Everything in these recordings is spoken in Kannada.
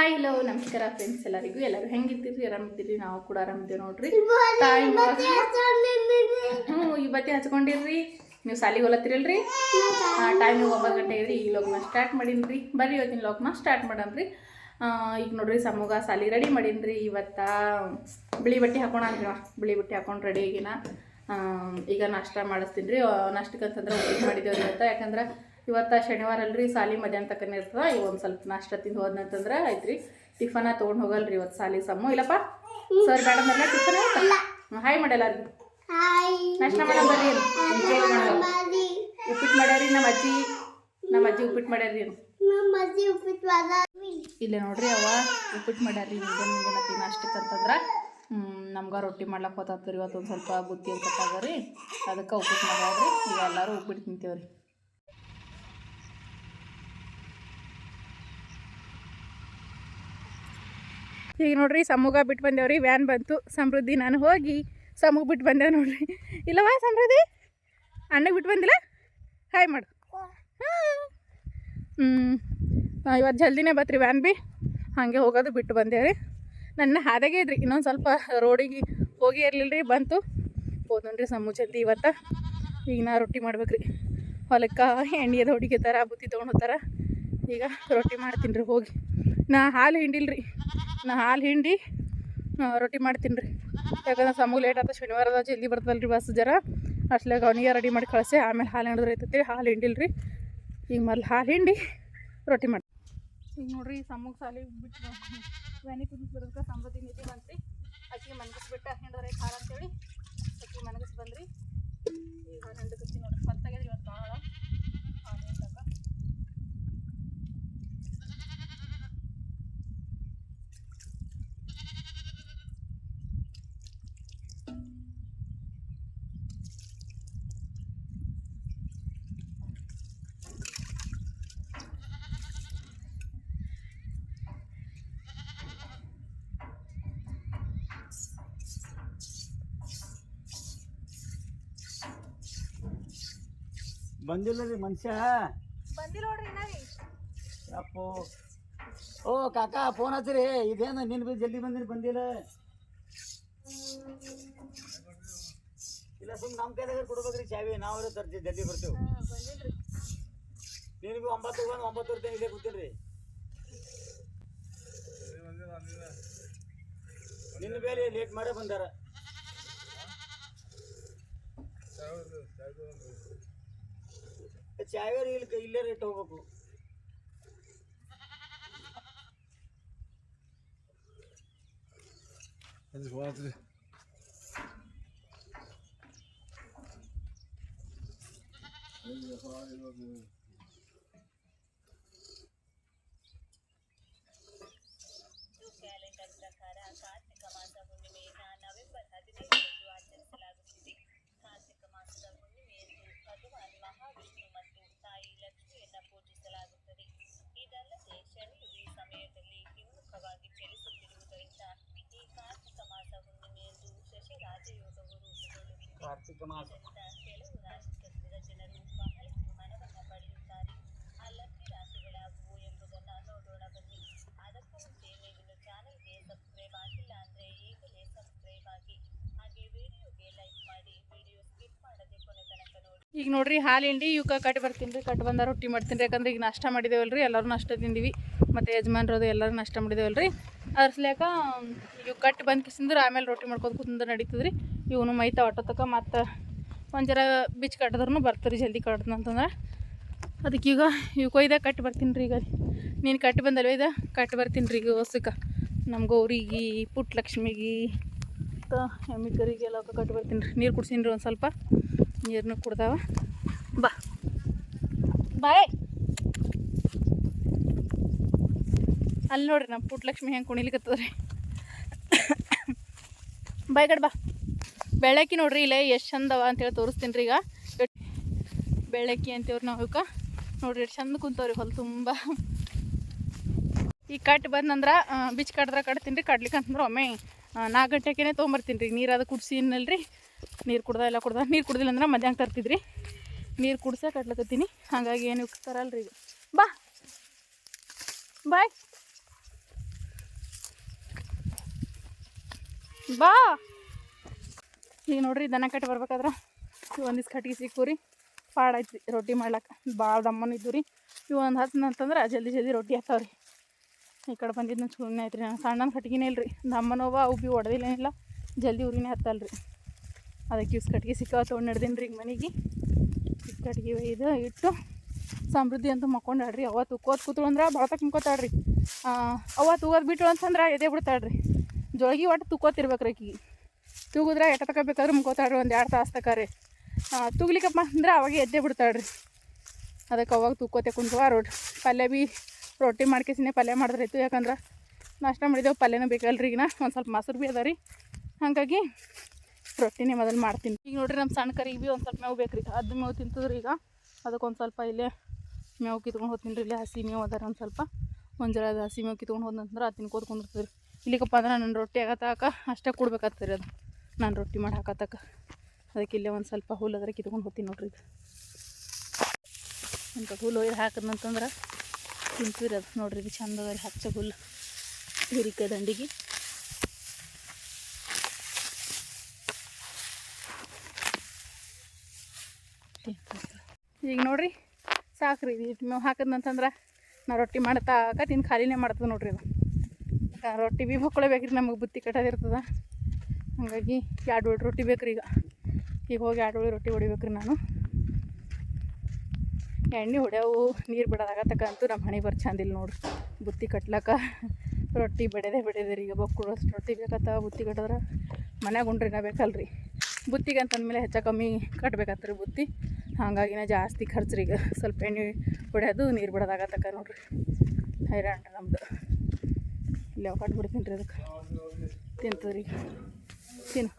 ಹಾಯ್ ಹಲೋ ನಮಸ್ಕಾರ ಫ್ರೆಂಡ್ಸ್ ಎಲ್ಲರಿಗೂ. ಎಲ್ಲರೂ ಹೆಂಗಿದ್ದೀರಿ? ಆರಾಮಿದ್ದೀರಿ? ನಾವು ಕೂಡ ಆರಾಮಿದ್ದೀವಿ ನೋಡ್ರಿ. ಟೈಮ್ ಹ್ಞೂ ಇವತ್ತೇ ಹಚ್ಕೊಂಡಿರ್ರಿ. ನೀವು ಸಾಲಿಗೆ ಹೊಲತ್ತಿರಲ್ರಿ? ಟೈಮ್ ಒಂಬತ್ತು ಗಂಟೆ ಇದ್ರಿ ಈ ಲೋಗ್ನ ಸ್ಟಾರ್ಟ್ ಮಾಡೀನಿ ಬರ್ರಿ ಇವತ್ತಿನ ಲೋಗ್ನ ಸ್ಟಾರ್ಟ್ ಮಾಡಮ್ರಿ ಈಗ ನೋಡ್ರಿ ಸಮೂಗ ಸಾಲಿ ರೆಡಿ ಮಾಡೀನಿ ಇವತ್ತ ಬಿಳಿ ಬಟ್ಟೆ ಹಾಕೋಣ ಅಂದ್ರಿ ಬಿಳಿ ಬಟ್ಟೆ ಹಾಕೊಂಡು ರೆಡಿ ಈಗಿನ ಈಗ ನಾಷ್ಟ ಮಾಡಿಸ್ತೀನಿ ರೀ ನಾಷ್ಟಕ್ಕೆ ಅಂತಂದ್ರೆ ಮಾಡಿದ್ದೇವೆ ಇವತ್ತು. ಯಾಕಂದ್ರೆ ಇವತ್ತು ಶನಿವಾರ ಅಲ್ರಿ ಸಾಲಿ ಮಧ್ಯಾಹ್ನ ತಕ್ಕನೇ ಇರ್ತದೆ. ಈಗ ಒಂದು ಸ್ವಲ್ಪ ನಾಷ್ಟ ತಿಂದು ಹೋದ್ನಂತಂದ್ರೆ ಐತ್ರಿ ಟಿಫನ ತೊಗೊಂಡು ಹೋಗಲ್ರಿ ಇವತ್ತು ಸಾಲಿ ಸಮ್ಮು. ಇಲ್ಲಪ್ಪ? ಸರ್ ಬೇಡ ಟಿಫನ್ ಹಾಯ್ ಮಾಡಲ್ಲ ನಾಷ್ಟ ಮಾಡೋ ಬರ್ರಿ ಉಪ್ಪಿಟ್ಟು ಮಾಡ್ಯಾರಿ ನಮ್ಮ ಅಜ್ಜಿ. ನಮ್ಮ ಅಜ್ಜಿ ಉಪ್ಪಿಟ್ಟು ಮಾಡ್ಯಾರಿ ಇಲ್ಲ ನೋಡ್ರಿ ಅವ ಉಪ್ಪಿಟ್ಟು ಮಾಡ್ಯಾರಿ ಮುಂಜಾನೆ ಮುಂಜಾನೆ ನಾಷ್ಟಕ್ಕೆ ಅಂತಂದ್ರೆ. ನಮ್ಗೆ ರೊಟ್ಟಿ ಮಾಡ್ಲಕ್ಕೆ ಹೋತಾತ್ರಿ ಇವತ್ತು ಒಂದು ಸ್ವಲ್ಪ ಬುತ್ತಿ ಅಂತ ರೀ ಅದಕ್ಕೆ ಉಪ್ಪಿಟ್ಟು ಮಾಡ್ಯಾವ್ರಿ ಈಗ ಎಲ್ಲರೂ ಉಪ್ಪಿಟ್ಟು ತಿಂತೇವ್ರಿ. ಈಗ ನೋಡ್ರಿ, ಸಮೂಗ ಬಿಟ್ಟು ಬಂದೇವ್ರಿ ವ್ಯಾನ್ ಬಂತು. ಸಮೃದ್ಧಿ, ನಾನು ಹೋಗಿ ಸಮೂಗ ಬಿಟ್ಟು ಬಂದೆ ನೋಡ್ರಿ. ಇಲ್ಲವಾ ಸಮೃದ್ಧಿ? ಅಣ್ಣಗೆ ಬಿಟ್ಟು ಬಂದಿಲ್ಲ? ಹಾಯ್ ಮಾಡು. ಹ್ಞೂ ಇವತ್ತು ಜಲ್ದಿನೇ ಬತ್ರಿ ವ್ಯಾನ್ ಬಿ. ಹಾಗೆ ಹೋಗೋದು ಬಿಟ್ಟು ಬಂದೇವ್ರಿ ನನ್ನ ಹಾದಾಗೆ ಇದ್ರಿ. ಇನ್ನೊಂದು ಸ್ವಲ್ಪ ರೋಡಿಗೆ ಹೋಗಿ ಇರಲಿಲ್ಲ ರೀ ಬಂತು ಹೋದನ್ರಿ ಸಮೂ ಜಲ್ದಿ ಇವತ್ತು. ಈಗ ನಾ ರೊಟ್ಟಿ ಮಾಡ್ಬೇಕ್ರಿ. ಹೊಲಕ್ಕೆ ಎಣ್ಣೆದ ಅದು ಥರ ಬುತ್ತಿ ತೊಗೊಂಡು ಹೋಗ್ತಾರ. ಈಗ ರೊಟ್ಟಿ ಮಾಡ್ತೀನಿ ರೀ, ಹೋಗಿ. ನಾ ಹಾಲು ಹಿಂಡಿಲ್ರಿ. ನಾ ಹಾಲು ಹಿಂಡಿ ರೊಟ್ಟಿ ಮಾಡ್ತೀನಿ ರೀ. ಯಾಕಂದ್ರೆ ಸಮೂಹ ಲೇಟ್ ಆತ, ಶನಿವಾರದ ಜಲ್ದಿ ಬರ್ತದಲ್ಲ ರೀ ಬಸ್ ಜರ. ಅಷ್ಟೇ ಅವನಿಗೆ ರೆಡಿ ಮಾಡಿ ಕಳಿಸಿ, ಆಮೇಲೆ ಹಾಲು ಹಿಂಡಿದ್ರೆ ಐತೈತಿ ಹಾಲು ಹಿಂಡಿಲ್ರಿ. ಈಗ ಮೊದಲು ಹಾಲು ಹಿಂಡಿ, ರೊಟ್ಟಿ ಮಾಡಿ ಈಗ ನೋಡ್ರಿ ಸಮೂಗ ಸಾಲಿ ಬಿಟ್ಟು ವ್ಯಾನಿ ಕುದಿಸ್ಬಿಡೋದಕ್ಕೆ ಸಮೃದ್ಧಿ ನಿಧಿ ಬಂತ್ರಿ ಅಕ್ಕಿ ಮನಗಿಸ್ಬಿಟ್ಟು ಹಿಂಡ್ರೆ ಖಾರ ಅಂತೇಳಿ ಅಕ್ಕಿ ಮನಗಿಸ್ ಬಂದ್ರಿ. ಈಗ ಹಿಂಡಕತ್ತಿ ನೋಡ್ರಿ ಹೊತ್ತಾಗ್ಯದ್ರಿ ಇವತ್ತು ಭಾಳ ಬಂದಿಲ್ಲ ರೀ ಮನುಷ್ಯ. ಬಂದಿಲ್ಲ ನೋಡ್ರಿ ಇನ್ನ ರೀ ಅಪ್ಪೋ. ಓ ಕಾಕಾ ಫೋನ್ ಹಚ್ಚಿರಿ. ಇದೇನು ನಿನ್ ಬಿ ಜಲ್ದಿ ಬಂದಿರಿ ಬಂದಿಲ್ಲ. ಇಲ್ಲ ಸುಮ್ ನಮ್ಮ ಕೈದಾಗ ಕೊಡ್ಬೇಕ್ರಿ ಚಾವಿ. ನಾವೇ ತರ್ತೀವಿ ಜಲ್ದಿ ಬರ್ತೀವಿ. ನಿನಗೂ ನೀನು ಬಿ ಒಂಬತ್ತು ಬಂದು ಒಂಬತ್ತು ರೂಪಾಯಿ ಇಲ್ಲೇ ಕೂತಿಲ್ರಿ. ನಿನ್ನ ಬೇರೆ ಲೇಟ್ ಮಾಡೇ ಬಂದಾರ. ಚಾವಿ ಇಲ್ಲಿ ಇಲ್ಲೇ ರೇಟ್ ಹೋಗ್ಬೇಕು. ಕ್ಯಾಲೆಂಡರ್ ಹಿಮ್ಮುಖವಾಗಿ ಚಲಿಸುತ್ತಿರುವುದರಿಂದ ಈ ಕಾರ್ತಿಕ ಮಾಸ ಹುಣ್ಣಿಮೆಯಂದು ಶಶಿ ರಾಜಯೋಗವು ರೂಪುಗೊಳ್ಳುವಿದೆ ಈಗ ನೋಡ್ರಿ ಹಾಲು ಹಿಂಡಿ ಇವಕ್ಕೆ ಕಟ್ಟಿ ಬರ್ತೀನಿ ರೀ ಕಟ್ಟಿ ಬಂದ ರೊಟ್ಟಿ ಮಾಡ್ತೀನಿ ರೀ. ಯಾಕಂದ್ರೆ ಈಗ ನಾಷ್ಟ ಮಾಡಿದೇವಲ್ರಿ, ಎಲ್ಲರೂ ನಾಷ್ಟ ತಿಂದೀವಿ. ಮತ್ತು ಯಜಮಾನ್ರದು ಎಲ್ಲರೂ ನಾಷ್ಟ ಮಾಡಿದೇವಲ್ರಿ. ಅದ್ರ ಸಲಕ ಇವು ಕಟ್ಟಿ ಬಂದು ಕಿಸಿಂದ್ರೆ ಆಮೇಲೆ ರೊಟ್ಟಿ ಮಾಡ್ಕೊತ ಕೂತಂದ್ರೆ ನಡೀತದೆ ರೀ ಇವನು ಮೈತಾ ತಕ ಮತ್ತು ಒಂದು ಜರ ಬಿಚ್ಚು ಕಟ್ಟಿದ್ರೂ ಬರ್ತಾರೆ ಜಲ್ದಿ ಕಟ್ದಂತಂದ್ರೆ ಅದಕ್ಕೆ ಈಗ ಇವು ಕೊಯ್ದ ಕಟ್ಟಿ ಬರ್ತೀನಿ ರೀ ಈಗ. ನೀನು ಕಟ್ಟಿ ಬಂದಲ್ವ ಇದ? ಕಟ್ಟಿ ಬರ್ತೀನಿ ರೀ ಈಗ ಹೊಸಕ. ನಮ್ಮ ಗೌರಿಗೆ ಪುಟ್ಟ ಲಕ್ಷ್ಮಿಗೆ ಎಮ್ಮಿ ಕರಿಗೆ ಎಲ್ಲ ಕಟ್ಟು ಬರ್ತೀನಿ ರೀ. ನೀರು ಕುಡ್ಸೀನಿ ರೀ ಒಂದು ಸ್ವಲ್ಪ. ನೀರನ್ನು ಕುಡ್ದಾವ. ಬಾ. ಬಾಯ್. ಅಲ್ಲಿ ನೋಡ್ರಿ ನಮ್ಮ ಪುಟ್ಟಲಕ್ಷ್ಮಿ ಹೆಂಗೆ ಕುಣಿಲಿಕ್ಕತ್ತದ್ರಿ ಬಾಯ್ ಕಡ್ ಬಾ. ಬೆಳಕಿ ನೋಡ್ರಿ ಇಲ್ಲೇ ಎಷ್ಟು ಚಂದವ ಅಂತೇಳಿ ತೋರಿಸ್ತೀನಿ ರೀ ಈಗ. ಬೆಳಕಿ ಅಂತೇವ್ರಿ ನಾವು ಇವಕ್ಕೆ ನೋಡ್ರಿ ಎಷ್ಟು ಚಂದ ಕುಂತವ್ರಿ ಹೊಲ ತುಂಬ. ಈ ಕಟ್ ಬಂದಂದ್ರೆ ಬಿಚ್ ಕಟ್ಟಿದ್ರೆ ಕಟ್ತೀನಿ ರೀ. ಕಡ್ಲಿಕ್ಕೆ ಅಂತಂದ್ರೆ ಒಮ್ಮೆ ನಾಲ್ಕು ಗಂಟೆಗೆ ತೊಗೊಂಬರ್ತೀನಿ ರೀ. ನೀರು ಅದು ಕುಡ್ಸಿನಲ್ರಿ ನೀರು ಕುಡ್ದ, ಎಲ್ಲ ಕುಡ್ದ. ನೀರು ಕುಡ್ದಿಲ್ಲ ಅಂದ್ರೆ ಮಧ್ಯಾಹ್ನ ತರ್ತಿದ್ರಿ. ನೀರು ಕುಡ್ಸೇ ಕಟ್ಲಕತ್ತೀನಿ. ಹಾಗಾಗಿ ಏನು ತರಲ್ರಿ ಈಗ. ಬಾ. ಬಾಯ್. ಬಾ. ಈಗ ನೋಡ್ರಿ ದನ ಕಟ್ಟಿ ಬರ್ಬೇಕಾದ್ರೆ. ಒಂದಿಸ್ ಕಟ್ಗೆ ಸಿಕ್ಕೂರಿ. ಪಾಡಾಯ್ತು ರೊಟ್ಟಿ ಮಾಡ್ಲಕ್ಕೆ ಭಾಳ ದಮ್ಮನ ಇದ್ದು ರೀ ಇವು ಒಂದು ಹತ್ತು ಅಂತಂದ್ರೆ ಜಲ್ದಿ ಜಲ್ದಿ ರೊಟ್ಟಿ ಹತ್ತಾವ್ರಿ. ಈ ಕಡೆ ಬಂದಿದ್ದು ಸುಮ್ಮನೆ ಐತ್ರಿ ನಾನು ಸಣ್ಣ ಕಟ್ಗಿನೇ ಇಲ್ರಿ. ದಮ್ಮನೋವ ಅವು ಬಿ ಹೊಡೆದಿಲ್ಲೇನಿಲ್ಲ ಜಲ್ದಿ ಊರಿನೇ ಹತ್ತಲ್ರಿ. ಅದಕ್ಕೆ ಇವ್ಸ್ ಕಟ್ಗೆ ಸಿಕ್ಕಾವ ತೊಗೊಂಡು ಹಿಡ್ದೀನಿ ರೀ ಈಗ ಮನೆಗೆ. ಕಟ್ಗೆ ಇದು ಇಟ್ಟು ಸಮೃದ್ಧಿ ಅಂತ ಮಕ್ಕೊಂಡಾಡ್ರಿ ಅವತ್ತು ಉಕ್ಕೋದು ಕೂತು ಅಂದ್ರೆ ಭಾಳತಕ್ಕೆ ಮುಕ್ಕೋತಾಳ್ರಿ ಅವತ್ತು ತೂಗೋದು ಬಿಟ್ಟು ಅಂತಂದ್ರೆ ಎದೆ ಬಿಡ್ತಾಡ್ರಿ ಜೋಳಿಗೆ ಒಟ್ಟು ತುಕ್ಕೋತಿರ್ಬೇಕು ರೀ ಆಕಿಗೆ. ತೂಗಿದ್ರೆ ಎಟ ತಗೋಬೇಕಾದ್ರೆ ಮುಕ್ಕೋತಾಳ್ರಿ ಒಂದು ಎರಡು ತಾಸು ತಕಾರಿ ತೂಗ್ಲಿಕ್ಕಪ್ಪ ಅಂದ್ರೆ ಅವಾಗ ಎದ್ದೆ ಬಿಡ್ತಾಳ್ರಿ. ಅದಕ್ಕೆ ಅವಾಗ ತುಕ್ಕೋತೆ ಕುಂತವ ರೊಟ್ಟಿ ಪಲ್ಯ ಬಿ ರೊಟ್ಟಿ ಮಾಡ್ಕೇಸಿನೇ ಪಲ್ಯ ಮಾಡಿದ್ರೆ ಇತ್ತು ಯಾಕಂದ್ರೆ ನಾಷ್ಟ ಮಾಡಿದೆವು, ಪಲ್ಯನೂ ಬೇಕಲ್ರಿ ಈಗಿನ. ಒಂದು ಸ್ವಲ್ಪ ಮೊಸರು ಭೀ ಅದ ರೀ. ಹಾಗಾಗಿ ರೊಟ್ಟಿನೇ ಮೊದಲು ಮಾಡ್ತೀನಿ. ಈಗ ನೋಡ್ರಿ ನಮ್ಮ ಸಣ್ಣ ಕರಿಗೆ ಭೀ ಒಂದು ಸ್ವಲ್ಪ ಮೇವು ಬೇಕು ಅದು ಮೇವು ತಿಂತದ್ರಿ ಈಗ. ಅದಕ್ಕೆ ಒಂದು ಸ್ವಲ್ಪ ಇಲ್ಲೇ ಮೇವು ಕಿತ್ಕೊಂಡು ಹೋಗ್ತೀನಿ ರೀ, ಇಲ್ಲೇ ಹಸಿ ಮೇವು ಅದಾರ ಒಂದು ಸ್ವಲ್ಪ. ಒಂದು ಜರ ಅದು ಹಸಿ ಮೇವು ಕಿತ್ಕೊಂಡು ಹೋದಂದ್ರೆ ಅದು ತಿನ್ಕೋದು ಕುಂದಿರ್ತದೆ ರೀ ಇಲ್ಲಿಗಪ್ಪ ಅಂದ್ರೆ ನನ್ನ ರೊಟ್ಟಿ ಆಗತ್ತಾಕ, ಅಷ್ಟೇ ಕೊಡ್ಬೇಕಾಗ್ತದೆ ರೀ ಅದು. ನಾನು ರೊಟ್ಟಿ ಮಾಡಿ ಹಾಕತ್ತಾಕ. ಅದಕ್ಕೆ ಇಲ್ಲೇ ಒಂದು ಸ್ವಲ್ಪ ಹುಲ್ಲು ಅದ್ರ ಕಿತ್ಕೊಂಡು ಹೋಗ್ತೀನಿ ನೋಡ್ರಿ ಇದು ಅಂತ ಹುಲ್ಲು ಒಯ್ದು ಹಾಕಿದ್ನಂತಂದ್ರೆ ತಿಂತೀರಿ ಅದು. ನೋಡ್ರಿ ಇದು ಚಂದದ ಹಚ್ಚ ಹುಲ್ಲು ಹಿರಿಕೆ ದಂಡಿಗೆ. ಈಗ ನೋಡ್ರಿ, ಸಾಕ್ರಿ ಇದು ಮೇವು ಹಾಕಿದ್ನಂತಂದ್ರೆ ನಾ ರೊಟ್ಟಿ ಮಾಡ್ತಾಕ ತಿಂದು ಖಾಲಿನೇ ಮಾಡ್ತದೆ ನೋಡ್ರಿ ಆ ರೊಟ್ಟಿ ಭೀ ಹೊಕ್ಕೊಳ್ಬೇಕ್ರಿ, ನಮಗೆ ಬುತ್ತಿ ಕಟ್ಟೋದಿರ್ತದ ಹಾಗಾಗಿ ಎರಡು ಒಳ್ಳೆ ರೊಟ್ಟಿ ಬೇಕ್ರಿ ಈಗ. ಈಗ ಹೋಗಿ ಎರಡು ಒಳ್ಳೆ ರೊಟ್ಟಿ ಹೊಡಿಬೇಕ್ರಿ ನಾನು. ಎಣ್ಣೆ ಹೊಡ್ಯಾವು, ನೀರು ಬಿಡೋದಾಗತ್ತಕ್ಕಂತೂ ನಮ್ಮ ಹಣೆ ಬರ್ ಚಂದಿಲ್ಲ ನೋಡ್ರಿ. ಬುತ್ತಿ ಕಟ್ಲಕ್ಕ ರೊಟ್ಟಿ ಬೆಳೆದೆ ರೀ ಈಗ ಬೊಕ್ಕುಡೋಷ್ಟು ರೊಟ್ಟಿ ಬೇಕತ್ತ, ಬುತ್ತಿ ಕಟ್ಟಿದ್ರೆ ಮನ್ಯಾಗ ಉಂಡ್ರಿನ ಬೇಕಲ್ರಿ. ಬುತ್ತಿಗೆ ಅಂತಂದಮೇಲೆ ಹೆಚ್ಚು ಕಮ್ಮಿ ಕಟ್ಬೇಕಾತ್ರಿ ಬುತ್ತಿ. ಹಾಗಾಗಿನ ಜಾಸ್ತಿ ಖರ್ಚು ರೀ ಈಗ ಸ್ವಲ್ಪ ಎಣ್ಣೆ ಹೊಡೆಯೋದು, ನೀರು ಬಿಡೋದಾಗತ್ತಕ್ಕ ನೋಡ್ರಿ. ಹೈರಾಣ ನಮ್ದು. ಇಲ್ಲೇ ಕಟ್ಬಿಡ್ತೀನಿ ರೀ ಅದಕ್ಕೆ. ತಿಂತದ್ರಿ ತಿನ್ನು.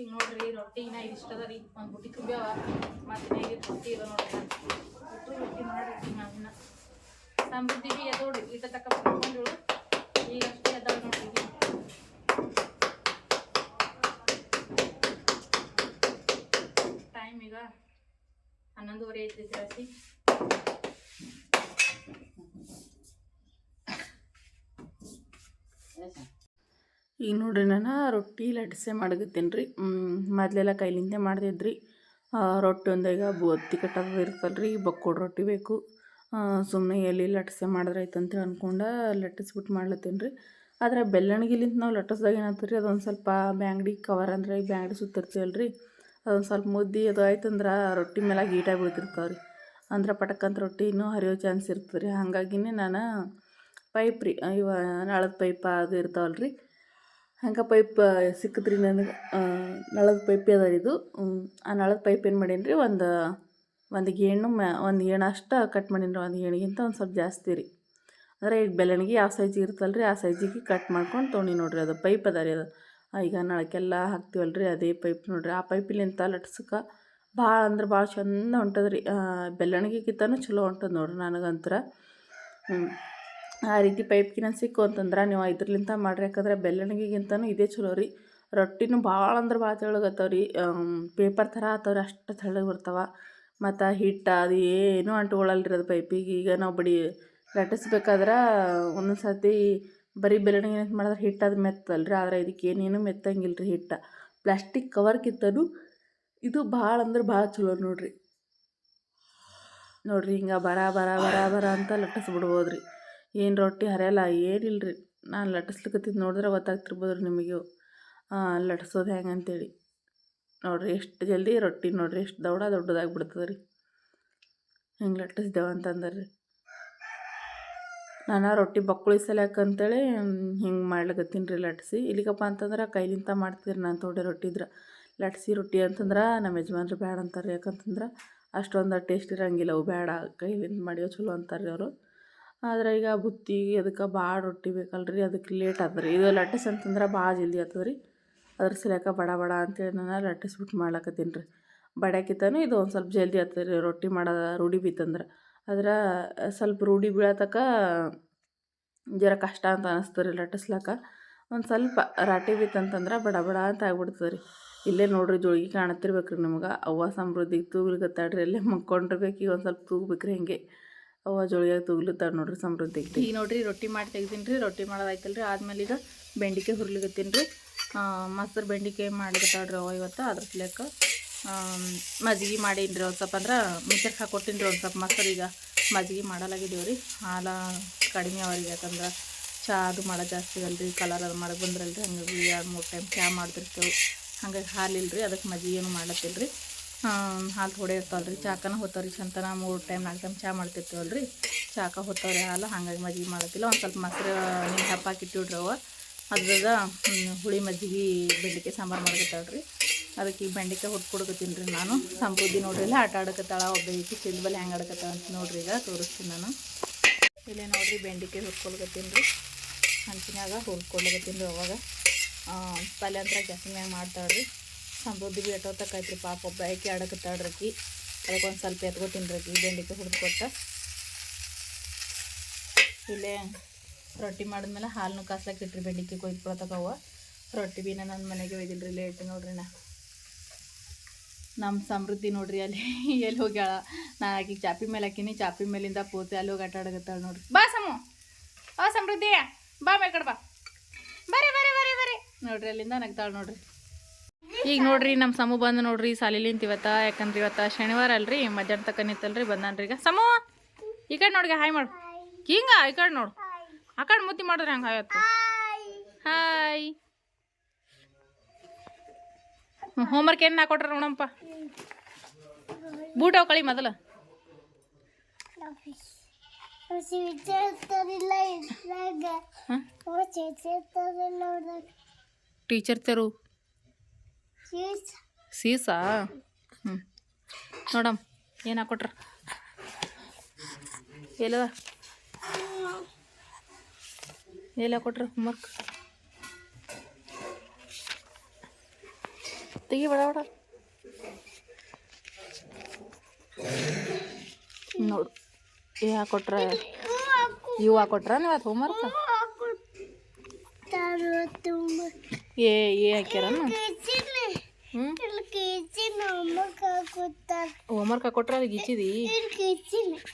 ಈಗ ನೋಡ್ರಿ, ರೊಟ್ಟಿ ಇನ್ನ ಇಷ್ಟ ಅದ ರೀ. ಒಂದು ಬುಟ್ಟಿ ತುಂಬ್ಯಾವ. ಮತ್ತೆ ರೊಟ್ಟಿ ನೋಡಿ ನೋಡ್ರಿ ನಮ್ಮ ರೊಟ್ಟಿ ಮಾಡಿ ನಾವಿನ್ನ ಸಮೃದ್ಧಿ ಎದೋಡ್ರಿ ಇಟ್ಟ ತಕ್ಕ ಈಗ ಅಷ್ಟೇ ಅದಾವ ನೋಡ್ರಿ ಈಗ. ಟೈಮ್ ಈಗ ಜಾಸ್ತಿ ಈಗ ನೋಡ್ರಿ ನಾನು ರೊಟ್ಟಿ ಲಟ್ಸೆ ಮಾಡಕತ್ತೀನಿ ರೀ ಮೊದಲೆಲ್ಲ ಕೈಲಿಂದೆ ಮಾಡ್ತಿದ್ರಿ ರೊಟ್ಟಿ ಒಂದಾಗ ಬತ್ತಿ ಕಟ್ಟೋದು ಇರ್ತಲ್ಲ ರೀ ಬಕ್ಕೋಡ್ ರೊಟ್ಟಿ ಬೇಕು. ಸುಮ್ಮನೆ ಎಲ್ಲಿ ಲಟ್ಸೆ ಮಾಡಿದ್ರೆ ಆಯ್ತು ಅಂತೇಳಿ ಅನ್ಕೊಂಡು ಲಟ್ಟಿಸ್ಬಿಟ್ಟು ಮಾಡ್ಲತ್ತೇನೆ ರೀ ಆದರೆ ಬೆಲ್ಲಣಿಗಿಲಿಂತ ನಾವು ಲಟ್ಟಿಸ್ದಾಗ ಏನಾಗ್ತದೆ ರೀ ಅದೊಂದು ಸ್ವಲ್ಪ ಬ್ಯಾಂಗ್ಡಿ ಕವರ್ ಅಂದ್ರೆ ಈ ಬ್ಯಾಂಗ್ಡಿ ಸುತ್ತಿರ್ತೀವಲ್ಲ ರೀ ಅದೊಂದು ಸ್ವಲ್ಪ ಮುದ್ದೆ ಅದು ಆಯ್ತಂದ್ರೆ ರೊಟ್ಟಿ ಮೇಲೆ ಗೀಟಾಗಿ ಬೀಳ್ತಿರ್ತಾವೆ ರೀ ಅಂದ್ರೆ ಪಟಕ್ಕಂತ ರೊಟ್ಟಿ ಇನ್ನೂ ಹರಿಯೋ ಚಾನ್ಸ್ ಇರ್ತದೆ ರೀ ಹಾಗಾಗಿನೇ ನಾನು ಪೈಪ್ ರೀ, ಇವ ನಳದ ಪೈಪ ಅದು ಇರ್ತಾವಲ್ಲ ರೀ ಹಂಗೆ ಪೈಪ್ ಸಿಕ್ಕಿದ್ರಿ ನನಗೆ ನಳದ ಪೈಪ್ ಅದ ಇದು. ಆ ನಳದ ಪೈಪ್ ಏನು ಮಾಡೀನಿ ರೀ ಒಂದು ಒಂದು ಗೇಣು ಮ್ಯಾ, ಒಂದು ಗೇಣು ಅಷ್ಟು ಕಟ್ ಮಾಡೀನಿ ರೀ ಒಂದು ಗೇಣಿಗಿಂತ ಒಂದು ಸ್ವಲ್ಪ ಜಾಸ್ತಿ ರೀ. ಅಂದರೆ ಈಗ ಬೆಳಣಿಗೆ ಯಾವ ಸೈಜಿಗೆ ಇರ್ತಲ್ಲ ರೀ ಆ ಸೈಜಿಗೆ ಕಟ್ ಮಾಡ್ಕೊಂಡು ತೊಗೊಂಡಿ ನೋಡಿರಿ ಅದು ಪೈಪ್ ಅದ ರೀ ಅದು. ಈಗ ನಳಕ್ಕೆಲ್ಲ ಹಾಕ್ತೀವಲ್ಲ ರೀ ಅದೇ ಪೈಪ್ ನೋಡಿರಿ. ಆ ಪೈಪಿಲಿಂತ ಲಟ್ಸಕ್ಕೆ ಭಾಳ ಅಂದ್ರೆ ಭಾಳ ಚಂದ ಹೊಂಟದ್ರಿ. ಬೆಲ್ಲಣಿಗೆಗಿಂತನೂ ಚಲೋ ಹೊಂಟದ ನೋಡ್ರಿ ನನಗಂತ್ರ. ಆ ರೀತಿ ಪೈಪ್ಗಿನ ಸಿಕ್ಕು ಅಂತಂದ್ರೆ ನೀವು ಇದ್ರಲಿಂತ ಮಾಡ್ರಿ. ಯಾಕಂದ್ರೆ ಬೆಲ್ಲಣಿಗೆಗಿಂತನೂ ಇದೇ ಚಲೋ ರೀ. ರೊಟ್ಟಿನೂ ಭಾಳ ಅಂದ್ರೆ ಭಾಳ ತೆಳ್ಳಗತ್ತಾವ ರೀ ಪೇಪರ್ ಥರ ಆತವ್ರಿ, ಅಷ್ಟು ತೆಳ್ಳಗೆ ಬರ್ತಾವ. ಮತ್ತು ಹಿಟ್ಟು ಅದು ಏನೂ ಅಂಟ್ಕೊಳ್ಳಲ್ಲ ಅದು ಪೈಪಿಗೆ ಈಗ ನಾವು ಬಡಿ ಲಟ್ಟಿಸ್ಬೇಕಾದ್ರೆ ಒಂದೊಂದು ಸರ್ತಿ ಬರೀ ಬೆಲ್ಲಣಿಗೆ ಏನಂತ ಮಾಡಿದ್ರೆ ಹಿಟ್ಟು ಅದು ಮೆತ್ತಲ್ಲ ರೀ ಆದ್ರೆ ಇದಕ್ಕೆ ಏನೇನು ಮೆತ್ತಂಗಿಲ್ಲ ರೀ ಹಿಟ್ಟು ಪ್ಲಾಸ್ಟಿಕ್ ಕವರ್ಕಿಂತನೂ ಇದು ಭಾಳ ಅಂದ್ರೆ ಭಾಳ ಚಲೋ ನೋಡ್ರಿ. ನೋಡ್ರಿ ಹಿಂಗೆ ಬರ ಬರ ಬರ ಬರ ಅಂತ ಲಟ್ಟಿಸ್ಬಿಡ್ಬೋದು ರೀ ಏನು ರೊಟ್ಟಿ ಹರಿಯಲ್ಲ ಏನಿಲ್ಲ ರೀ ನಾನು ಲಟ್ಟಿಸ್ಲಿಕ್ಕತ್ತಿದ್ದು ನೋಡಿದ್ರೆ ಗೊತ್ತಾಗ್ತಿರ್ಬೋದು ರೀ ನಿಮಗೆ ಲಟ್ಟಿಸೋದು ಹೆಂಗೆ ಅಂತೇಳಿ. ನೋಡ್ರಿ ಎಷ್ಟು ಜಲ್ದಿ ರೊಟ್ಟಿ ನೋಡ್ರಿ, ಎಷ್ಟು ದೌಡ ದೊಡ್ಡದಾಗಿ ಬಿಡ್ತದೆ ರೀ ಹಿಂಗೆ ಲಟ್ಟಿಸ್ದೇವ ಅಂತಂದ್ರೆ. ರೀ ನಾನು ರೊಟ್ಟಿ ಬಕ್ಕುಳಿ ಸಲ್ಯಾಕ ಅಂತೇಳಿ ಹಿಂಗೆ ಮಾಡ್ಲಿಕ್ಕತ್ತೀನಿ ರೀ ಲಟ್ಸಿ. ಇಲ್ಲಿಗಪ್ಪ ಅಂತಂದ್ರೆ ಕೈಲಿಂತ ಮಾಡ್ತೀರಿ ನಾನು ತೋಡೆ ರೊಟ್ಟಿ ಇದ್ರೆ. ಲಟ್ಸಿ ರೊಟ್ಟಿ ಅಂತಂದ್ರೆ ನಮ್ಮ ಯಜಮಾನ್ರು ಬೇಡ ಅಂತಾರೆ ಯಾಕಂತಂದ್ರೆ ಅಷ್ಟೊಂದು ಟೇಸ್ಟ್ ಇರಂಗಿಲ್ಲ, ಅವು ಬೇಡ ಕೈಲಿಂದ ಮಾಡಿಯೋ ಚಲೋ ಅಂತಾರೆ ಅವರು. ಆದ್ರೆ ಈಗ ಬುತ್ತಿಗೆ ಅದಕ್ಕೆ ಭಾಳ ರೊಟ್ಟಿ ಬೇಕಲ್ರಿ ಅದಕ್ಕೆ ಲೇಟ್ ಆದ್ರಿ ಇದು ಲಟ್ಟಿಸ್ ಅಂತಂದ್ರೆ ಭಾಳ ಜಲ್ದಿ ಆಗ್ತದೆ ಅದ್ರ ಸಲ್ಯಾಕ ಬಡ ಬಡ ಅಂತೇಳಿ ನಾನು ಲಟ್ಟಿಸ್ಬಿಟ್ಟು ಮಾಡ್ಲಕತ್ತೀನಿ ರೀ. ಬಡ್ಯಾಕಿತನೂ ಇದು ಒಂದು ಸ್ವಲ್ಪ ಜಲ್ದಿ ಆಗ್ತದೆ ರೀ ರೊಟ್ಟಿ ಮಾಡೋದು ರೂಢಿ ಬಿತ್ತಂದ್ರೆ. ಆದ್ರೆ ಸ್ವಲ್ಪ ರೂಢಿ ಬೀಳತಕ್ಕ ಜರ ಕಷ್ಟ ಅಂತ ಅನಿಸ್ತದೆ ರೀ ಲಟ್ಟಿಸ್ಲಕ್ಕ. ಒಂದು ಸ್ವಲ್ಪ ರಾಟಿ ಬಿತ್ತಂತಂದ್ರೆ ಬಡ ಬಡ ಅಂತ ಆಗ್ಬಿಡ್ತದೆ ರೀ. ಇಲ್ಲೇ ನೋಡ್ರಿ ಜೋಳಿಗೆ ಕಾಣತ್ತಿರ್ಬೇಕು ರೀ ನಿಮ್ಗೆ. ಅವ್ವ ಸಮೃದ್ಧಿಗೆ ತೂಗ್ಲಿಕತ್ತಾಡ್ರಿ ಅಲ್ಲೇ ಮಕ್ಕೊಂಡಿರ್ಬೇಕು. ಈಗ ಒಂದು ಸ್ವಲ್ಪ ತೂಗ್ಬೇಕ್ರಿ ಹೆಂಗೆ. ಹಿಂಗೆ ಅವ ಜೋಳಿಯಾಗ ತುಗ್ಲುತ್ತಾರ ನೋಡ್ರಿ ಸಮೃದ್ಧಿ ಈಗ ನೋಡ್ರಿ ರೊಟ್ಟಿ ಮಾಡಿ ತೆಗ್ದೀನಿ ರೀ ರೊಟ್ಟಿ ಮಾಡೋದಾಯ್ತಲ್ಲ ರೀ ಆದ್ಮೇಲೆ ಈಗ ಬೆಂಡಿಕೆ ಹುರ್ಲಿಕತ್ತೀನಿ ರೀ. ಮೊಸರು ಬೆಂಡಿಕೆ ಮಾಡ್ಲಿಕತ್ತಾಡ್ರಿ ಅವ್ವ ಇವತ್ತು. ಅದ್ರ ಲೆಕ್ಕ ಮಾಡೀನಿ ರೀ ಒಂದು ಸ್ವಲ್ಪ ಅಂದ್ರೆ ಮಿಕ್ಸರ್ಗೆ ರೀ ಒಂದು ಸ್ವಲ್ಪ ಮೊಸರು ಈಗ. ಮಜ್ಜಿಗೆ ಮಾಡಲಾಗಿದ್ದೀವಿ ರೀ. ಹಾಲ ಕಡಿಮೆ ಅವ್ರಿಗೆ ಯಾಕಂದ್ರೆ ಚಹಾ ಅದು ಮಾಡೋ ಜಾಸ್ತಿ ಅಲ್ರಿ, ಕಲರ್ ಅದು ಮಾಡಕ್ಕೆ ಬಂದ್ರಲ್ರಿ, ಹಂಗಾಗಿ ಎರಡು ಮೂರು ಟೈಮ್ ಚಹಾ ಮಾಡ್ತಿರ್ತೇವೆ. ಹಂಗಾಗಿ ಹಾಲಿಲ್ಲ ರೀ ಅದಕ್ಕೆ ಮಜ್ಜಿಗೆ ಏನು ಮಾಡತ್ತಿಲ್ಲ ರೀ ಹಾಲು ಥೋಡೆ ರೀ ಚಾಕನ ಹೊತ್ತವ್ರಿ ಚಂತನ, ಮೂರು ಟೈಮ್ ನಾಲ್ಕು ಟೈಮ್ ಚಹಾ ಮಾಡ್ತಿರ್ತೀವಲ್ಲ ರೀ ಚಾಕ ಹೊತ್ತವ್ರಿ ಹಾಲು, ಹಾಗಾಗಿ ಮಜ್ಜಿಗೆ ಮಾಡತ್ತಿಲ್ಲ. ಒಂದು ಸ್ವಲ್ಪ ಮೊಸರು ನೀರು ಹಪ್ಪಾಕಿ ಇಟ್ಟಿಡ್ರಿ ಅವ ಅದ್ರಾಗ ಹುಳಿ ಮಜ್ಜಿಗೆ ಬೆಂಡಿಕೆ ಸಾಂಬಾರು ಮಾಡ್ಕೊತಾಳ್ರಿ ಅದಕ್ಕೆ ಈ ಬೆಂಡೆಕಾಯಿ ಹೊಡ್ಕೊಡ್ಕತ್ತೀನಿ ರೀ ನಾನು. ಸಮೃದ್ಧಿ ನೋಡ್ರಿ, ಇಲ್ಲ ಆಟ ಆಡಕತ್ತಾಳ, ಒಬ್ಬ ಚಿಲ್ಬಲ್ಲಿ ಹೆಂಗೆ ಆಡಕತ್ತಾಳ ಅಂತ ನೋಡ್ರಿ ಈಗ ತೋರಿಸ್ತೀನಿ ನಾನು. ಇಲ್ಲೇ ನೋಡ್ರಿ ಬೆಂಡೆಕಾಯಿ ಹುರ್ಕೊಳ್ಕತ್ತೀನಿ ರೀ. ಹಂಚಿನಾಗ ಹುರ್ಕೊಡ್ಲಕತ್ತೀನಿ ರೀ ಅವಾಗ. ಪಲ್ಯ ಅಂತ ಜಾಸ್ತಿ ಮ್ಯಾಗ ಮಾಡ್ತಾಳ್ರಿ. ಸಮೃದ್ಧಿ ಭೀ ಎಟ್ಟೋತಕ್ಕೈತ್ರಿ ಪಾಪ, ಒಬ್ಬ ಆಕೆ ಆಡಕತ್ತಾಳ್ರಿ ಅದಕ್ಕೆ ಒಂದು ಸ್ವಲ್ಪ ಎತ್ಕೊತೀನಿ ರೀ ಬೆಂಡೆಕಾಯಿ ಬೆಂಡಿಕಾಯಿ ಹುಡ್ದು ಕೊಟ್ಟ. ಇಲ್ಲೇ ರೊಟ್ಟಿ ಮಾಡಿದ್ಮೇಲೆ ಹಾಲನ್ನು ಕಾಸ್ಲಕ್ಕೆ ಇಟ್ರಿ ಬೆಂಡೆಕಾಯಿ ಕೊಯ್ದು ಅವ ರೊಟ್ಟಿ ಬೀನ ನನ್ನ ಮನೆಗೆ ರೀ ಲೇಟ್ ನೋಡ್ರಿ ನಾ. ನಮ್ಮ ಸಮೃದ್ಧಿ ನೋಡ್ರಿ ಅಲ್ಲಿ ಎಲ್ಲಿ ಹೋಗ್ಯಾಳ? ನಾ ಆಕಿಗೆ ಚಾಪಿ ಮೇಲೆ ಹಾಕಿನಿ ಚಾಪಿ ಮೇಲಿಂದ ಪೂರ್ತಿ ಅಲ್ಲಿ ಹೋಗಿ ಆಟ ನೋಡ್ರಿ. ಬಾ ಸಮು ಆ ಸಮೃದ್ಧಿ ಬಾ ಬೇಕಡ ಬಾ. ಬರ್ರಿ ಬರ್ರಿ ಬರ್ರಿ ಬರ್ರಿ. ನೋಡ್ರಿ ಅಲ್ಲಿಂದ ನಗ್ತಾಳ ನೋಡ್ರಿ. ಈಗ ನೋಡ್ರಿ ನಮ್ಮ ಸಮು ಬಂದು ನೋಡ್ರಿ ಸಾಲಿಲಿಂತ ಇವತ್ತ ಯಾಕಂದ್ರೆ ಇವತ್ತ ಶನಿವಾರ ಅಲ್ರಿ ಮಧ್ಯಾಹ್ನ ತಕ್ಕ ನಿಂತಲ್ರಿ ಬಂದಾನ್ರಿ ಈಗ. ಸಮು ಈ ಕಡೆ ನೋಡ್ಗೆ ಹಾಯ್ ಮಾಡು. ಹಿಂಗ ಈ ಕಡೆ ನೋಡು. ಆ ಕಡೆ ಮುತ್ತಿ ಮಾಡಿದ್ರೆ ಹಂಗೆ ಹಾಯ್. ಹಾಯ್. ಹೋಮ್ವರ್ಕ್ ಏನು ಹಾಕೊಟ್ರ ನೋಡಪ್ಪ ಬೂಟ್ ಕಳಿ ಮೊದಲು. ಟೀಚರ್ ತೆರು. ಸೀಸಾ? ಹ್ಞೂ ನೋಡಮ್ ಏನು ಹಾಕೊಟ್ರ ಎಲ್ಲದ? ಎಲ್ಲ ಕೊಟ್ರ ಹೋಮ್ವರ್ಕ್ ತೆಗಿ ಬಡ ಬಡ ನೋಡು ಏ ಹಾಕೊಟ್ರ ಇವು ಹಾಕೊಟ್ರ ನೀವು ಅದು ಹೋಮ್ವರ್ಕ್ ಏ ಏ ಹಾಕ್ಯಾರ ಹೋಮ್ವರ್ಕ್ ಹಾಕೊಟ್ರ ಅಲ್ಲಿ ಗಿಚ್ಚಿದಿ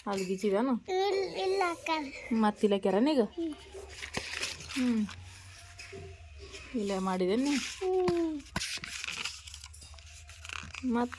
ಅಲ್ಲಿ ಗಿಚ್ಚಿದಾನು ಮತ್ತೆ ಇಲ್ಲ ಹಾಕ್ಯಾರನ ಈಗ ಹ್ಞೂ ಇಲ್ಲೇ ಮಾಡಿದೇನು ನೀವು ಮತ್ತು